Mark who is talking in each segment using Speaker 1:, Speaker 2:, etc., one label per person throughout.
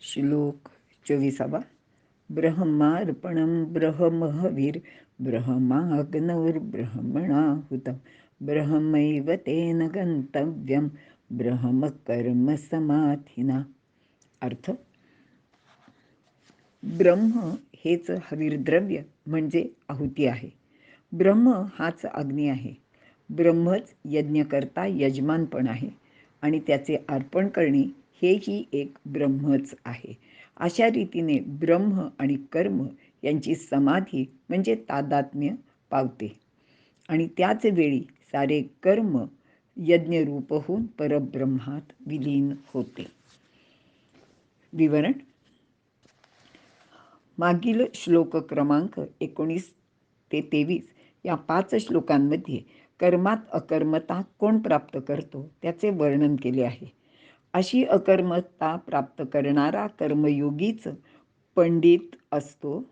Speaker 1: श्लोक चोवीसावा. ब्रह्मार्पणं ब्रह्महवीर ब्रह्माग्नौर्ब्रह्मणाहुतं. ब्रह्मैव तेन गंतव्यं ब्रह्मकर्मसमाधिना. अर्थ? ब्रह्म हेच हवीरद्रव्य म्हणजे आहुती आहे. ब्रह्म हाच अग्नी आहे. ब्रह्मच यज्ञकर्ता यजमान पण आहे आणि त्याचे अर्पण करणे हेही एक ब्रह्मच आहे. अशा रीतीने ब्रह्म आणि कर्म यांची समाधी म्हणजे तादात्म्य पावते. आणि त्याच वेळी सारे कर्म यज्ञरूप होऊन परब्रह्मात विलीन होते. विवरण. मागील श्लोक क्रमांक एकोणीस ते तेवीस या पाच श्लोकांमध्ये कर्मात अकर्मता कोण प्राप्त करतो त्याचे वर्णन केले आहे. अशी अकर्मता प्राप्त करणारा कर्मयोगीच पंडित असतो.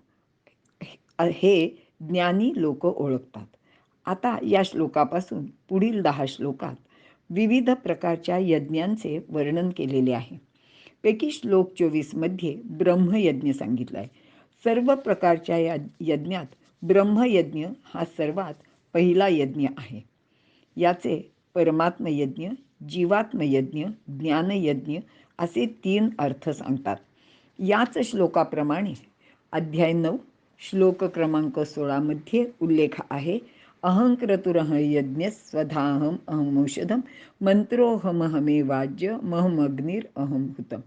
Speaker 1: हे ज्ञानी लोक ओळखतात. आता या श्लोकापासून पुढील दहा श्लोकात विविध प्रकारच्या यज्ञांचे वर्णन केलेले आहे. पैकी श्लोक चोवीसमध्ये ब्रह्मयज्ञ सांगितला आहे सर्व प्रकारच्या या यज्ञात ब्रह्मयज्ञ हा सर्वात पहिला यज्ञ आहे. याचे परमात्मयज्ञ जीवात्मयज्ञ ज्ञानयज्ञ असे तीन अर्थ सांगतात. याच श्लोकाप्रमाणे अध्याय नऊ श्लोक क्रमांक सोळामध्ये उल्लेख आहे अहंक्रतुरह यज्ञ स्वधाहम अहमौषधम मंत्रोहमहमे वाज्य महमग्निर अहम हुतम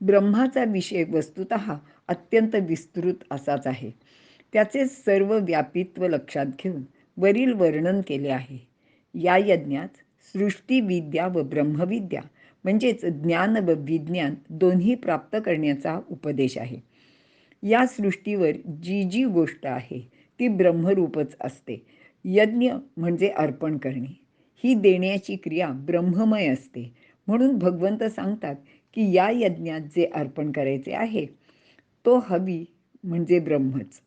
Speaker 1: ब्रह्माचा विषय वस्तुत अत्यंत विस्तृत असाच आहे. त्याचे सर्व व्यापित्व लक्षात घेऊन वरील वर्णन केले आहे. या यज्ञात सृष्टीविद्या व ब्रह्मविद्या म्हणजेच ज्ञान व विज्ञान दोन्ही प्राप्त करण्याचा उपदेश आहे. या सृष्टीवर जी जी गोष्ट आहे ती ब्रह्मरूपच असते. यज्ञ म्हणजे अर्पण करणे. ही देण्याची क्रिया ब्रह्ममय असते. म्हणून भगवंत सांगतात की या यज्ञात जे अर्पण करायचे आहे तो हवी म्हणजे ब्रह्मच.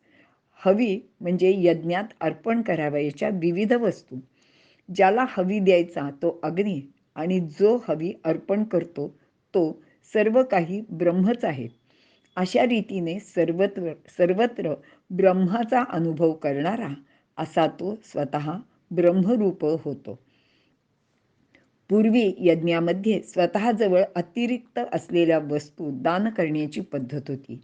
Speaker 1: हवी म्हणजे यज्ञात अर्पण करावयाच्या विविध वस्तू. ज्याला हवी द्यायचा तो अग्नी आणि जो हवी अर्पण करतो तो सर्व काही ब्रह्मच आहे. अशा रीतीने सर्वत्र सर्वत्र ब्रह्माचा अनुभव करणारा असा तो स्वतः ब्रह्मरूप होतो. पूर्वी यज्ञामध्ये स्वतःजवळ अतिरिक्त असलेल्या वस्तू दान करण्याची पद्धत होती.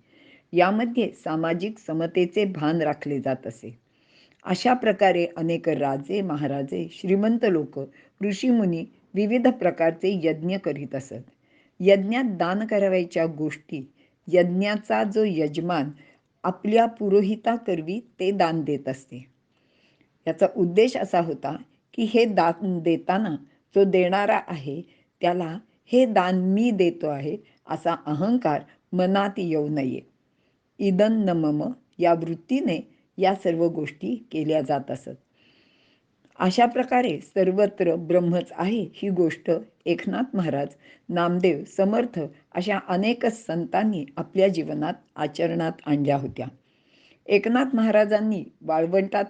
Speaker 1: यामध्ये सामाजिक समतेचे भान राखले जात असे. अशा प्रकारे अनेक राजे महाराजे श्रीमंत लोक ऋषीमुनी विविध प्रकारचे यज्ञ करीत असत. यज्ञात दान करावयाच्या गोष्टी यज्ञाचा जो यजमान आपल्या पुरोहिताकरवी ते दान देत असते. याचा उद्देश असा होता की हे दान देताना जो देणारा आहे त्याला हे दान मी देतो आहे असा अहंकार मनात येऊ नये. इदन नमम या वृत्तीने या सर्व गोष्टी केल्या जात असत. अशा प्रकारे सर्वत्र ब्रह्मच आहे ही गोष्ट एकनाथ महाराज नामदेव समर्थ अशा अनेक संतांनी आपल्या जीवनात आचरणात आणल्या होत्या. एकनाथ महाराजांनी वाळवंटात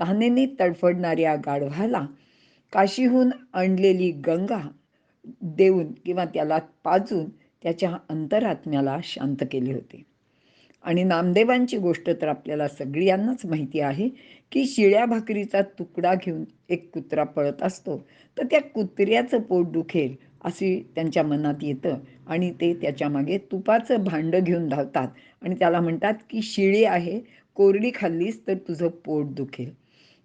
Speaker 1: तहानेने तडफडणाऱ्या गाढवाला काशीहून आणलेली गंगा देऊन किंवा त्याला पाजून त्याच्या अंतरात्म्याला शांत केले होते. आणि नामदेवांची गोष्ट तर आपल्याला सगळ्यांनाच माहिती आहे की शिळ्या भाकरीचा तुकडा घेऊन एक कुत्रा पळत असतो. तर त्या कुत्र्याचं पोट दुखेल अशी त्यांच्या मनात येतं. आणि ते त्याच्यामागे तुपाचं भांडं घेऊन धावतात. आणि त्याला म्हणतात की शिळी आहे कोरडी खाल्लीस तर तुझं पोट दुखेल.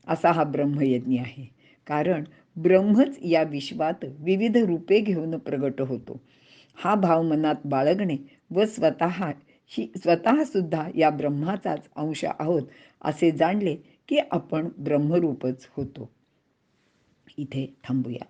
Speaker 1: असा हा ब्रह्मयज्ञ आहे. कारण ब्रह्मच या विश्वात विविध रूपे घेऊन प्रगट होतो. हा भाव मनात बाळगणे व स्वतः ही स्वतःसुद्धा या ब्रह्माचाच अंश आहोत असे जाणले की आपण ब्रह्मरूपच होतो. इथे थांबूया.